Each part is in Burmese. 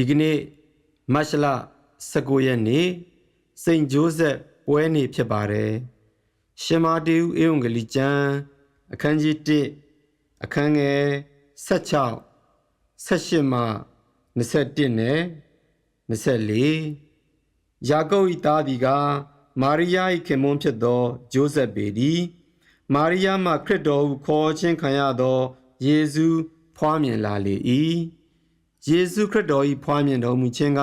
ဒီကနေ့မတ်လ19ရက်နေ့စိန့်ဂျိုးဆက်ပွဲနေ့ဖြစ်ပါတယ်ရှင်မာတေဦးဧဝံဂေလိကျမ်းအခန်းကြီး1အခန်းငယ်16 18မှ21နဲ့24ယာကုပ်၏သားသည်ကမာရိယာ၏ခင်မွန်းဖြစ်သောဂျိုးဆက်ပေသည်မာရိယာမှခရစ်တော်ဟုခေါ်ခြင်းခံရသောယေရှုဖွားမြင်လာလေ၏ ယေရှုခရစ်တော်၏ဖွားမြင်တော်မူခြင်းက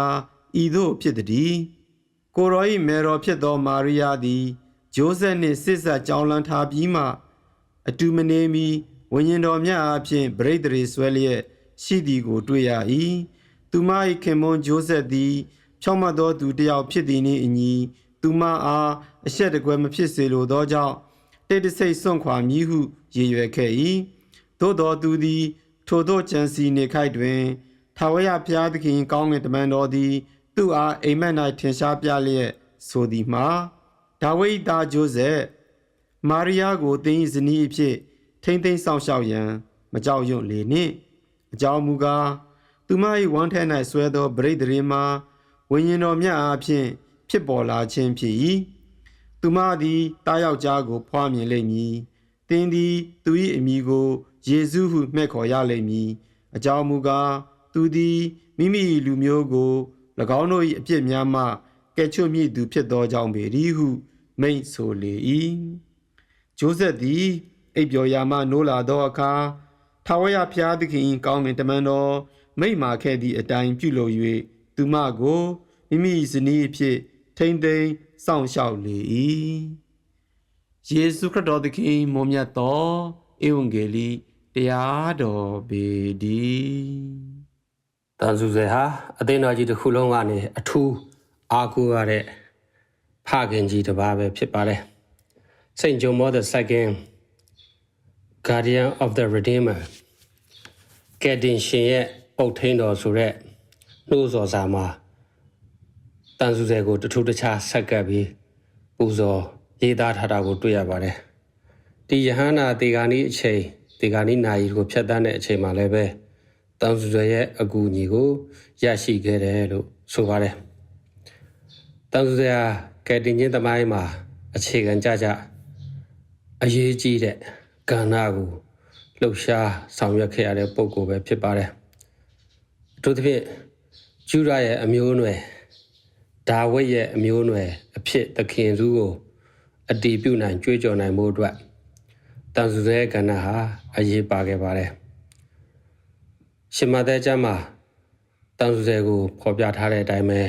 ဤသို့ဖြစ်သည်ကိုရော၏မေတော်ဖြစ်သောမာရိယာသည်ဂျိုးဆက်နှင့်စစ်ဆက်ကြောင်းလန်းထားပြီးမှအတူမနေမီဝိညာဉ်တော်မြတ်အားဖြင့်ဗရိတ်တရေဆွဲလျက်ရှိသည်ကိုတွေ့ရ၏သူမ၏ခင်မွန်းဂျိုးဆက်သည်ဖြောင့်မတ်သောသူတစ်ယောက်ဖြစ်သည်နှင့်အညီသူမအားအဆက်တကွဲမဖြစ်စေလိုသောကြောင့်တိတ်တဆိတ်စွန့်ခွာမည်ဟုရည်ရွယ်ခဲ့၏သို့တော်သူသည်ထိုသောကြံစီနေခိုက်တွင် ထာဝရဘုရားသခင်ကောင်းကင်တမန်တော်သည် သူ့အားအိမ်မက်၌ထင်ရှားပြလျက်ဆိုသည်မှာဒါဝိဒ်သားဂျိုးဆက်မာရိယာကိုသင်၏ဇနီးအဖြစ် ထိမ့်သိမ်းဆောင်ရှောက်ရန် မကြောက်ရွံ့လေနှင့်အကြောင်းမူကားသူမ၏ဝမ်းထဲ၌ဆွဲသောဗရိတ်တရေမှာဝိညာဉ်တော်မြတ်အားဖြင့်ဖြစ်ပေါ်လာခြင်းဖြစ်၏သူမသည်တားယောက်ျားကိုဖွားမြင်လိမ့်မည်သင်သည် သူ၏အမည်ကိုယေရှုဟုမှဲ့ခေါ်ရလိမ့်မည်အကြောင်းမူကား သူသည်မိမိ၏လူမျိုးကို၎င်းတို့၏အပြစ်များမှကယ်ချွတ်မည်သူဖြစ်သောကြောင့်ပေသည်ဟု မိန့်ဆိုလေ၏ဂျိုးဆက်သည်အိပ်ပျော်ရာမှနိုးလာသောအခါထာဝရဘုရားသခင်ကောင်းကင်တမန်တော်မိန့်မာခဲ့သည့်အတိုင်းပြုလုပ်၍သူမကိုမိမိဇနီးအဖြစ် ထိမ့်သိမ်းစောင့်ရှောက်လေ၏ယေရှုခရစ်တော်သခင်မွန်မြတ်သောဧဝံဂေလိတရားတော်ပေတည်း တန်စုစေဟာအသိတော်ကြီးတစ်ခုလုံးကနေအထူးအားကိုးရတဲ့ဖခင်ကြီးတစ်ပါးပဲဖြစ်ပါတယ်။ Saint John Paul II Guardian of the Redeemer ကယ်တင်ရှင်ရဲ့အုတ်ထင်းတော်ဆိုတဲ့နှိုးဆော်စာမှာတန်စုစေကိုတထူးတခြားဆက်ကပ်ပြီးပူဇော်ရေးသားထားတာကိုတွေ့ရပါတယ်။ဒီယဟန္တာတေဂာနီအချိန်တေဂာနီနာယီကိုဖြတ်တန်းတဲ့အချိန်မှာလည်းပဲ တန်စုစေရဲ့အကူအညီကိုရရှိခဲ့တယ်လို့ဆိုပါတယ်။တန်စုစေဟာကယ်တင်ခြင်းသမိုင်းမှာအခြေခံကြကြအရေးကြီးတဲ့ကဏ္ဍကိုလှုပ်ရှားဆောင်ရွက်ခဲ့ရတဲ့ပုံကိုပဲဖြစ်ပါတယ်။အထူးသဖြင့်ဂျူဒရဲ့အမျိုးအနွယ်ဒါဝိဒ်ရဲ့အမျိုးအနွယ်အဖြစ်သခင်စုကိုအတီးပြုနိုင်ကြွေးကြော်နိုင်မှုအတွက်တန်စုစေကဏ္ဍဟာအရေးပါခဲ့ပါတယ်။ ရှင်မသက်ကျမ်းမှာတန်စုစေကိုဖော်ပြထားတဲ့အတိုင်းပဲ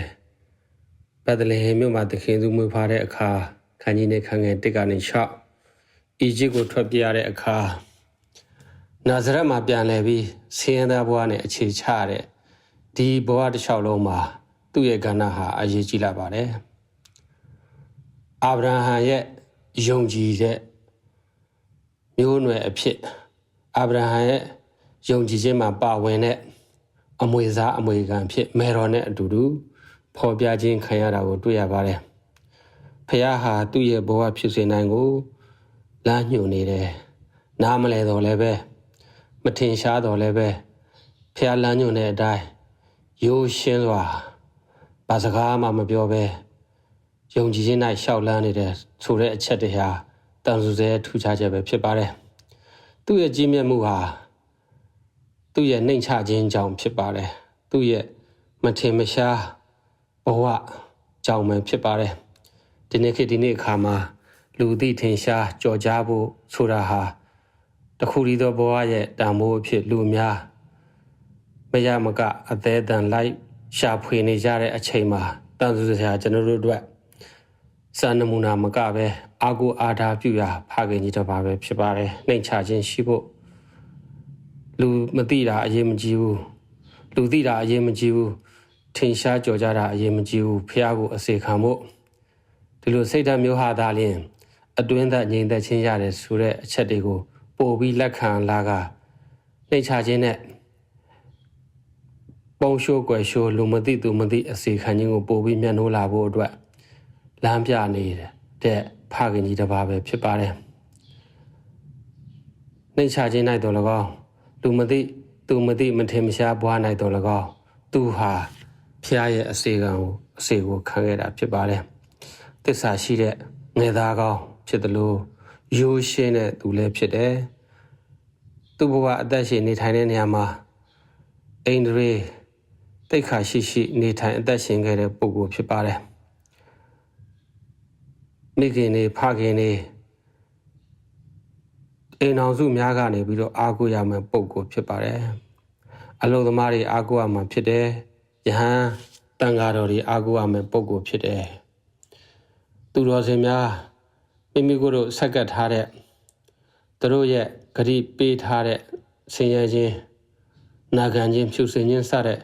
ဘက်ဒလဟေမြို့မှာသခင်စုမွေးဖွားတဲ့အခါခန်းကြီးနဲ့ခန်းငယ်တစ်ကနေ6အီဂျစ်ကိုထွက်ပြေးရတဲ့အခါနာဇရက်မှာပြန်လဲပြီးဆင်းရဲသားဘဝနဲ့အခြေချတဲ့ဒီဘဝတစ်လျှောက်လုံးမှာသူ့ရဲ့ကဏ္ဍဟာအရေးကြီးလာပါတယ်။အာဗြဟံရဲ့ယုံကြည်တဲ့မျိုးနွယ်အဖြစ်အာဗြဟံရဲ့ ယုံကြည်ခြင်းမှာပါဝင်တဲ့အမွေစားအမွေခံဖြစ်မေတော်နဲ့အတူတူဖော်ပြခြင်းခံရတာကိုတွေ့ရပါတယ်။ဖះဟာသူ့ရဲ့ဘဝဖြစ်စေနိုင်ကိုလမ်းညွှန်နေတယ်။နားမလဲတော့လည်းပဲမထင်ရှားတော့လည်းပဲဖះလမ်းညွှန်တဲ့အတိုင်းရိုးရှင်းစွာဘာစကားမှမပြောပဲယုံကြည်ခြင်း၌ရှောက်လန်းနေတဲ့ဆိုတဲ့အချက်တွေဟာတန်ဆူစဲထူခြားချက်ပဲဖြစ်ပါတယ်။သူ့ရဲ့ကြီးမြတ်မှုဟာ သူ့ရဲ့နှိမ်ချခြင်းကြောင့်ဖြစ်ပါတယ်။သူ့ရဲ့မထင်မရှားဘဝကြောင့်ပဲဖြစ်ပါတယ်။ဒီနေ့ခေတ်ဒီနေ့အခါမှာလူသိထင်ရှားကြော်ကြားဖို့ဆိုတာဟာတခုတည်းသောဘဝရဲ့တန်ဖိုးအဖြစ်လူများမရမကအသေးအံလိုက်ရှာဖွေနေကြတဲ့အချိန်မှာတန်ဆူစရာကျွန်တော်တို့အတွက်စာနမူနာမကပဲအာကိုအာဓာပြုရာဖခင်ကြီးတစ်ပါးပဲဖြစ်ပါတယ်နှိမ်ချခြင်းရှိဖို့ လူမသိတာအရေးမကြီးဘူးလူသိတာအရေးမကြီးဘူးထင်ရှားကြော်ကြတာအရေးမကြီးဘူးဖះကိုအစေခံဖို့ဒီလိုစိတ်ဓာတ်မျိုးဟာသာလျှင်အတွင်းသက်ငြိမ်သက်ခြင်းရတယ်ဆိုတဲ့အချက်တွေကိုပို့ပြီးလက်ခံလာကနှိမ်ချခြင်းနဲ့ပုံရှိုးကွယ်ရှိုးလူမသိသူမသိအစီခံခြင်းကိုပို့ပြီးမျက်နှိုးလာဖို့အတွက်လမ်းပြနေတဲ့ဖခင်ကြီးတစ်ပါးပဲဖြစ်ပါတယ်နှိမ်ချခြင်း၌တော်၎င်း လူမသိသူမသိမထင်မရှားဘွား၌တော်၎င်းသူဟာဖျားရဲ့အစေခံကိုအစေကိုခံခဲ့တာဖြစ်ပါတယ်။တစ္ဆာရှိတဲ့ငယ်သားကောင်းဖြစ်တယ်လို့ရိုးရှင်းတဲ့သူလည်းဖြစ်တယ်။သူ့ဘဝအသက်ရှင်နေထိုင်တဲ့နေရာမှာအိန္ဒြေတိတ်ခါရှိရှိနေထိုင်အသက်ရှင်ခဲ့တဲ့ပုဂ္ဂိုလ်ဖြစ်ပါတယ်။မိခင်နေဖခင်နေ အိမ်အောင်စုများကနေပြီးတော့အားကိုးရမယ့်ပုံကိုဖြစ်ပါတယ်။အလုံးသမားတွေအားကိုးရမှာဖြစ်တယ်။ယဟန်တန်ဃာတော်တွေအားကိုးရမယ့်ပုံကိုဖြစ်တယ်။သူတော်စင်များမိမိကိုယ်တို့ဆက်ကပ်ထားတဲ့သူတို့ရဲ့ဂရိပေးထားတဲ့ဆင်ရဲခြင်းနာခံခြင်းဖြူစင်ခြင်းစတဲ့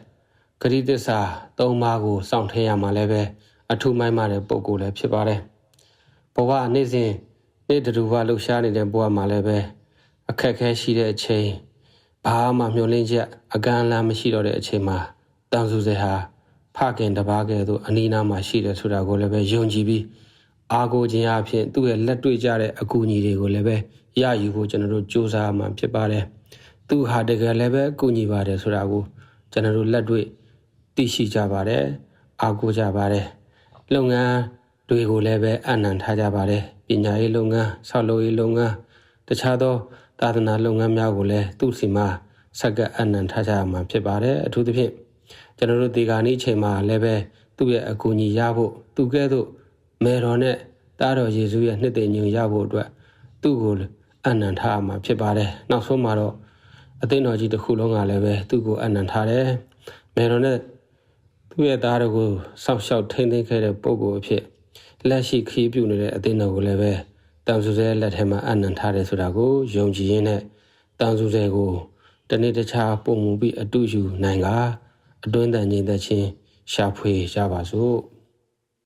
ဂရိသစ္စာသုံးပါးကိုစောင့်ထင်းရမှာလည်းပဲအထူးမိုင်းမာတဲ့ပုံကိုလည်းဖြစ်ပါတယ်။ဘဝနေ့စဉ် နေ့တူဘလှူရှားနေတဲ့ဘဝမှာလည်းပဲအခက်အခဲရှိတဲ့အချိန်ဘာမှမျှော်လင့်ချက်အကန့်အလန့်မရှိတော့တဲ့အချိန်မှာတန်စုစေဟာဖခင်တပါးကဲ့သို့အနီးနားမှာရှိတယ်ဆိုတာကိုလည်းပဲယုံကြည်ပြီးအားကိုးခြင်းအဖြစ်သူ့ရဲ့လက်တွေ့ကြတဲ့အကူအညီတွေကိုလည်းပဲရယူဖို့ကျွန်တော်တို့စူးစမ်းမှဖြစ်ပါတယ်။သူဟာတကယ်လည်းပဲအကူအညီပါတယ်ဆိုတာကိုကျွန်တော်တို့လက်တွေ့သိရှိကြပါတယ်။အားကိုးကြပါတယ်။လုပ်ငန်းတွေကိုလည်းပဲအနံထားကြပါတယ် ပညာရေးလုပ်ငန်းဆောက်လုပ်ရေးလုပ်ငန်းတခြားသောသာသနာလုပ်ငန်းများကိုလည်းသူ့စီမှာစက္ကအနံထားကြရမှာဖြစ်ပါတယ်အထူးသဖြင့်ကျွန်တော်တို့ဒီကနေ့အချိန်မှာလည်းပဲသူ့ရဲ့အကူအညီရဖို့သူကဲ့သို့မေတော်နဲ့တားတော်ယေရှုရဲ့နှစ်သိမ့်ညင်ရဖို့အတွက်သူ့ကိုအနံထားရမှာဖြစ်ပါတယ်နောက်ဆုံးမှာတော့အသိတော်ကြီးတစ်ခုလုံးကလည်းပဲသူ့ကိုအနံထားတယ်မေတော်နဲ့သူ့ရဲ့သားတော်ကိုစောင့်ရှောက်ထိန်းသိမ်းခဲ့တဲ့ပုံကိုအဖြစ် လက်ရှိခီးပြုနေတဲ့အသင်းတော်ကိုလည်းပဲတန်ဆူဆဲလက်ထဲမှာအနံထားတယ်ဆိုတာကိုယုံကြည်ရင်းနဲ့တန်ဆူဆဲကိုတနေ့တခြားပုံမူပြီးအတူယူနိုင်ကအတွင်းတန်ငြိမ်သက်ခြင်းရှာဖွေကြပါစို့